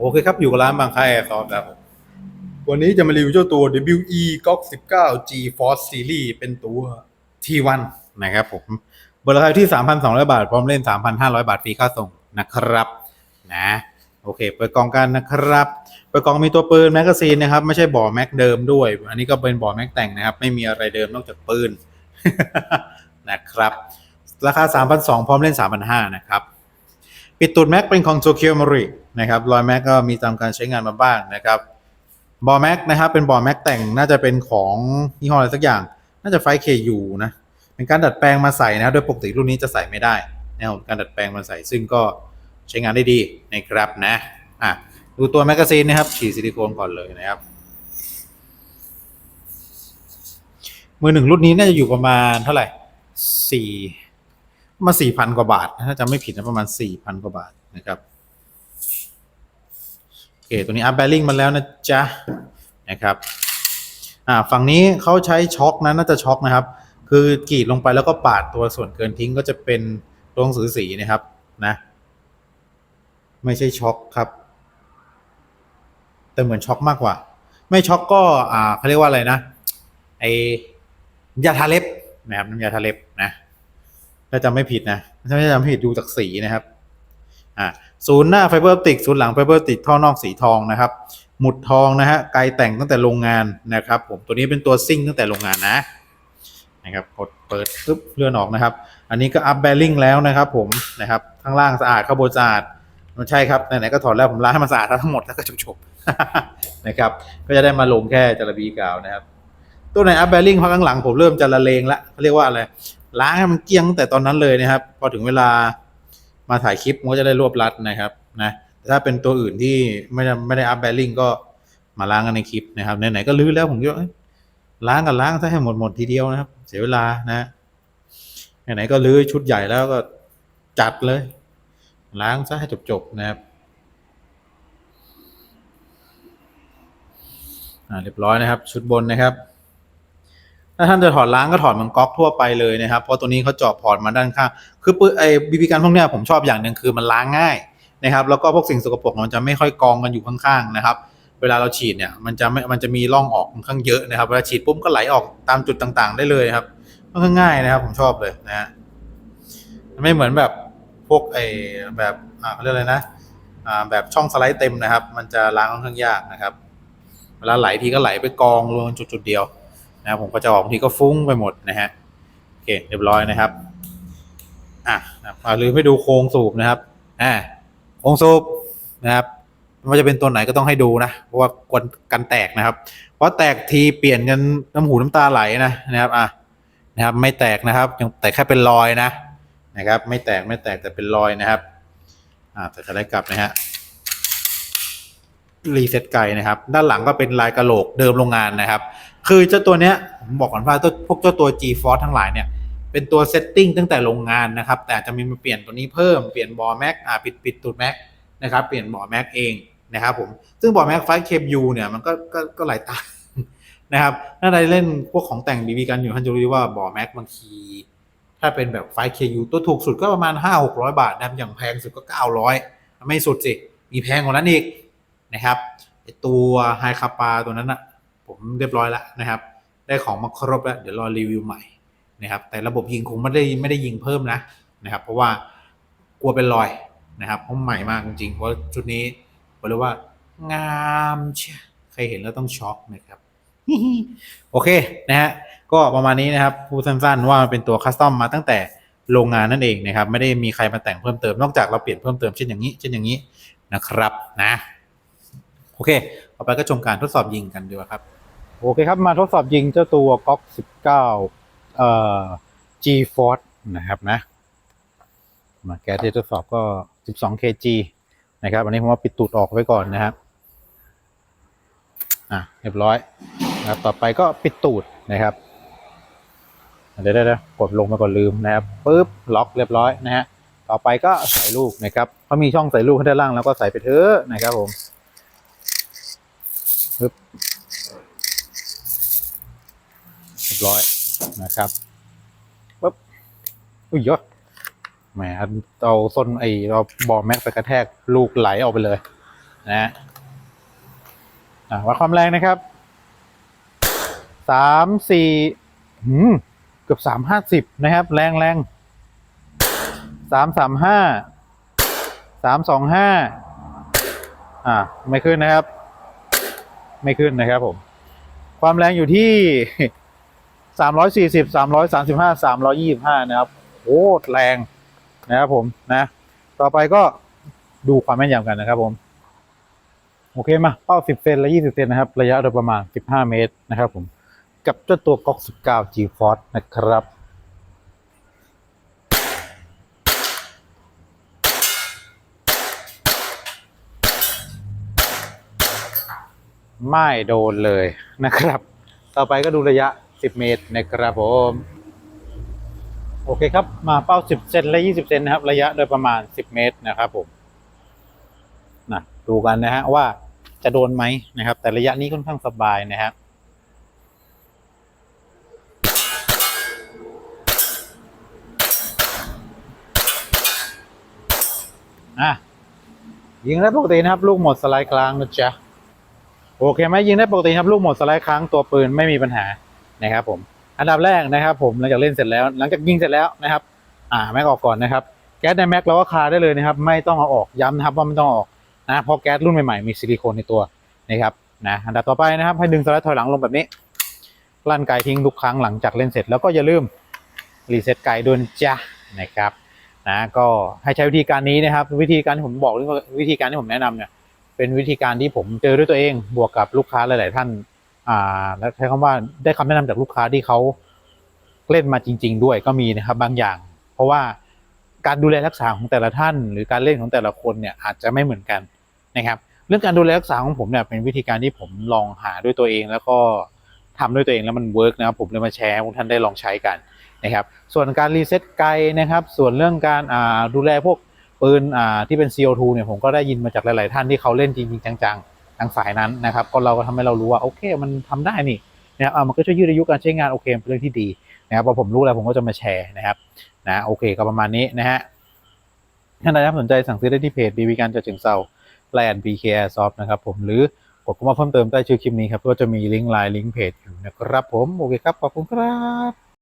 โอเคครับ อยู่กับร้านบางค่ายซอฟครับผมวันนี้จะมารีวิวเจ้าตัว WE GOG 19 G Force Series เป็นตัว T1 นะครับผมบราคาที่ 3,200 บาท พร้อมเล่น 3,500 บาทฟรีค่าส่งนะครับนะโอเค เปิดกล่องกันนะครับ เปิดกล่องมีตัวปืนแมกกาซีนนะครับ ไม่ใช่บ่อแม็กเดิมด้วย อันนี้ก็เป็นบ่อแม็กแต่งนะครับ ไม่มีอะไรเดิมนอกจากปืนนะครับ ราคา 3,200 พร้อมเล่น 3,500 นะครับ ปิดตูดแม็กเป็นของ Tokyo Marine นะครับรอยแม็กก็มีตามการใช้งานมาบ้างนะครับบอแม็กนะครับเป็นบอแม็กแต่งน่าจะเป็นของยี่ห้ออะไรสักอย่าง น่าจะไฟ KU นะเป็นการดัดแปลงมาใส่นะโดยปกติรุ่นนี้จะใส่ไม่ได้นะครับการดัดแปลงมาใส่ซึ่งก็ใช้งานได้ดีนะครับนะอะดูตัวแมกกาซีนนะครับฉีดซิลิโคนก่อนเลยนะครับมือหนึ่งรุ่นนี้น่าจะอยู่ประมาณเท่าไหร่สี่ มาสี่พันกว่าบาทถ้าจำไม่ผิดนะประมาณสี่พันกว่าบาทนะครับโอเคตัวนี้อัพแบริ่งมาแล้วนะจ๊ะนะครับอ่าฝั่งนี้เขาใช้ช็อคนะน่าจะช็อคนะครับ คือกรีดลงไปแล้วก็ปาดตัวส่วนเกินทิ้งก็จะเป็นตัวหนังสือสีนะครับนะ ไม่ใช่ช็อคครับ แต่เหมือนช็อคมากกว่า ไม่ช็อคก็อ่าเขาเรียกว่าอะไรนะไอยาทาเล็บนะครับน้ำยาทาเล็บนะ ถ้าจำไม่ผิดนะถ้าไม่จำไม่ผิดดูจากสีนะครับอ่าศูนย์หน้าไฟเบอร์ออปติกศูนย์หลังไฟเบอร์ออปติกท่อนอกสีทองนะครับ หมุดทองนะฮะไกลแต่งตั้งแต่โรงงานนะครับผมตัวนี้เป็นตัวซิ่งตั้งแต่โรงงานนะนะครับกดเปิดปึ๊บเลื่อนออกนะครับ อันนี้ก็อัพแบริ่งแล้วนะครับผมนะครับข้างล่างสะอาดข้างบนสะอาดมันใช่ครับไหนๆก็ถอดแล้วผมล้างให้มันสะอาดทั้งหมดแล้วก็จบๆนะครับก็จะได้มาลงแค่จระบีกาวนะครับ ตัวไหนอัพแบริ่งพักหลังผมเริ่มจะละเลงละเขาเรียกว่าอะไร ล้างให้มันเกลี้ยงแต่ตอนนั้นเลยนะครับ พอถึงเวลามาถ่ายคลิปมันก็จะได้รวบรัดนะครับนะแต่ถ้าเป็นตัวอื่นที่ไม่ได้ไม่ได้อัพแบริ่งก็มาล้างกันในคลิปนะครับไหนๆก็ลื้อแล้วผมก็เอ้ยล้างกันล้างซะให้หมดหมดทีเดียวนะครับ เสียเวลานะไหนๆก็ลื้อชุดใหญ่แล้วก็จัดเลย ล้างซะให้จบๆนะครับอ่าเรียบร้อยนะครับ ชุดบนนะครับ ถ้าท่านจะถอดล้างก็ถอดเหมือนก๊อกทั่วไปเลยนะครับ เพราะตัวนี้เขาเจาะพอร์ตมาด้านข้างคือปืนไอ้บีบีกันพวกเนี้ยผมชอบอย่างหนึ่งคือมันล้างง่ายนะครับแล้วก็พวกสิ่งสกปรกมันจะไม่ค่อยกองกันอยู่ข้างๆนะครับเวลาเราฉีดเนี่ยมันจะไม่มันจะมีร่องออกค่อนข้างเยอะนะครับเวลาฉีดปุ๊บก็ไหลออกตามจุดต่างๆ ได้เลยครับค่อนข้างง่ายนะครับ ผมชอบเลยนะฮะไม่เหมือนแบบพวกไอ้แบบอ่าเขาเรียกอะไรนะอ่าแบบช่องสไลด์เต็มนะครับ มันจะล้างค่อนข้างยากนะครับ เวลาไหลทีก็ไหลไปกองรวมจุดๆเดียว นะผมก็จะออกบางทีก็ฟุ้งไปหมดนะฮะโอเคเรียบร้อยนะครับอะนะครับอ่าลืมไม่ดูโครงสูบนะครับอ่าโครงสูบนะครับม่ว่าจะเป็นตัวไหนก็ต้องให้ดูนะเพราะว่ากวนกันแตกนะครับ เพราะแตกทีเปลี่ยนกันน้ำหูน้ำตาไหลนะนะครับอะนะครับ ไม่แตกนะครับยังแต่แค่เป็นรอยนะนะครับ ไม่แตกไม่แตกแต่เป็นรอยนะครับอ่าแต่จะได้กลับนะฮะรีเซ็ตไก่นะครับ ด้านหลังก็เป็นลายกระโหลกเดิมโรงงานนะครับ คือเจ้าตัวเนี้ยผมบอกก่อนว่าตัวพวกเจ้าตัว G Force ทั้งหลายเนี่ยเป็นตัวเซตติ้งตั้งแต่โรงงานนะครับ แต่จะมีมาเปลี่ยนตัวนี้เพิ่มเปลี่ยนบอแม็กอ่าปิดปิดตูดแม็กนะครับเปลี่ยนบอแม็กเองนะครับผมซึ่งบอแม็กไฟเคปยูเนี่ยมันก็ก็ก็หลายตังนะครับถ้าใครเล่นพวกของแต่งบีบีกันอยู่ท่านจะรู้ว่าบอแม็กบางที ถ้าเป็นแบบไฟเคยูตัวถูกสุดก็ประมาณห้าหกร้อยบาทนะครับอย่างแพงสุดก็เก้าร้อยไม่สุดสิ มีแพงกว่านั้นอีกนะครับตัวไฮคาปาตัวนั้นอะ ผมเรียบร้อยแล้วนะครับ ได้ของมาครบแล้วเดี๋ยวรอรีวิวใหม่นะครับ แต่ระบบยิงคงไม่ได้ไม่ได้ยิงเพิ่มนะนะครับ เพราะว่ากลัวเป็นรอยนะครับเพราะใหม่มากจริงๆเพราะชุดนี้บอกเลยว่างามเชียใครเห็นแล้วต้องช็อกนะครับโอเคนะฮะก็ประมาณนี้นะครับพูดสั้นๆ ว่ามันเป็นตัวคัสตอมมาตั้งแต่โรงงานนั่นเองนะครับ ไม่ได้มีใครมาแต่งเพิ่มเติมนอกจากเราเปลี่ยนเพิ่มเติมเช่นอย่างนี้ เช่นอย่างนี้นะครับนะ โอเค ต่อไปก็ชมการทดสอบยิงกันดีกว่าครับ โอเคครับ มาทดสอบยิงเจ้าตัวก๊อก19เอ่อ G Force นะครับนะ มาแก๊สที่ทดสอบก็ 12 kg นะครับ อันนี้ผมว่าปิดตูดออกไว้ก่อนนะครับ อะ เรียบร้อยนะครับ ต่อไปก็ปิดตูดนะครับ เดี๋ยวได้กดลงมาก่อนลืมนะครับปุ๊บล็อกเรียบร้อยนะฮะ ต่อไปก็ใส่ลูกนะครับเขามีช่องใส่ลูกข้างด้านล่างแล้วก็ใส่ไปเถอะนะครับผมปึ๊บ บร้อยนะครับปึ๊บอุ้ยยศแหมเอาส้นไอเราบอแม็กไปกระแทกลูกไหลออกไปเลย นะฮะอะวัดความแรงนะครับสามสี่หืมเกือบสามห้าสิบนะครับ แรงแรงสามสามห้าสามสองห้าอ่าไม่ขึ้นนะครับ ไม่ขึ้นนะครับผม ความแรงอยู่ที่ สามร้อยสี่สิบสามร้อยสามสิบห้าสามร้อยี่สิบห้านะครับโอ้แรงนะครับผมนะ ต่อไปก็ดูความแม่นยำกันนะครับผม โอเคมาเป้า10เซนและ20เซนนะครับ ระยะโดยประมาณ15เมตรนะครับผมกับเจ้าตัวก๊อก19 G Force นะครับไม่โดนเลยนะครับ ต่อไปก็ดูระยะ 10 เมตรนะครับผม โอเคครับ มาเป้า 10 เซนและ 20 เซนนะครับ ระยะโดยประมาณ 10 เมตรนะครับผมนะดูกันนะฮะว่าจะโดนไหมนะครับ แต่ระยะนี้ค่อนข้างสบายนะครับอะยิงได้ปกตินะครับ ลูกหมดสไลด์ครั้งนะจ๊ะโอเคไหมยิงได้ปกติครับ ลูกหมดสไลด์ครั้งตัวปืนไม่มีปัญหา นะครับผมอันดับแรกนะครับ ผมหลังจากเล่นเสร็จแล้ว หลังจากยิงเสร็จแล้วนะครับ อ่าแม็กออกก่อนนะครับแก๊สในแม็กเราก็คาได้เลยนะครับ ไม่ต้องเอาออกย้ำนะครับว่าไม่ต้องออกนะเพราะแก๊สรุ่นใหม่ๆมีซิลิโคนในตัวนะครับนะอันดับต่อไปนะครับ ให้ดึงสไลด์ถอยหลังลงแบบนี้ลั่นไกทิ้งทุกครั้งหลังจากเล่นเสร็จแล้วก็อย่าลืมรีเซ็ตไกด้วยจ้ะนะครับนะก็ให้ใช้วิธีการนี้นะครับ วิธีการที่ผมบอกหรือวิธีการที่ผมแนะนำเนี่ยเป็นวิธีการที่ผมเจอด้วยตัวเองบวกกับลูกค้าหลาย ๆ ท่าน อ่าและใช้คำว่าได้คำแนะนำจากลูกค้าที่เขาเล่นมาจริง ๆ ด้วยก็มีนะครับบางอย่าง เพราะว่าการดูแลรักษาของแต่ละท่าน หรือการเล่นของแต่ละคนเนี่ยอาจจะไม่เหมือนกันนะครับ เรื่องการดูแลรักษาของผมเนี่ยเป็นวิธีการที่ผมลองหาด้วยตัวเองแล้วก็ทำด้วยตัวเองแล้วมันเวิร์กนะครับผมเลยมาแชร์ให้ทุกท่านได้ลองใช้กันนะครับ ส่วนการรีเซ็ตไกลนะครับ ส่วนเรื่องการดูแลพวกปืนที่เป็น CO2 เนี่ยผมก็ได้ยินมาจากหลาย ๆ ท่านที่เขาเล่นจริง ๆ จังๆ ทางสายนั้นนะครับ ก็เราก็ทำให้เรารู้ว่าโอเค มันทำได้นี่นะครับอ่ามันก็ช่วยยืดอายุการใช้งานโอเคเป็นเรื่องที่ดีนะครับพอผมรู้แล้วผมก็จะมาแชร์นะครับนะโอเคก็ประมาณนี้นะฮะท่านใดสนใจสั่งซื้อได้ที่เพจ BB การจัดเชิงเซาแลนด์ BK Airsoft นะครับผมหรือกดเข้ามาเพิ่มเติมใต้ชื่อคลิปนี้ครับก็จะมีลิงก์ไลน์ลิงก์เพจอยู่นะครับผม โอเคครับ ขอบคุณครับ